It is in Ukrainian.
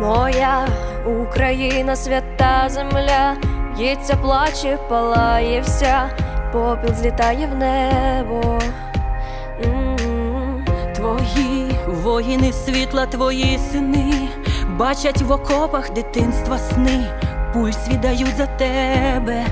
Моя Україна, свята земля, б'ється, плаче, палає вся, попіл злітає в небо. М. Твої воїни світла, твої сини, бачать в окопах дитинства сни, пульс віддають за тебе.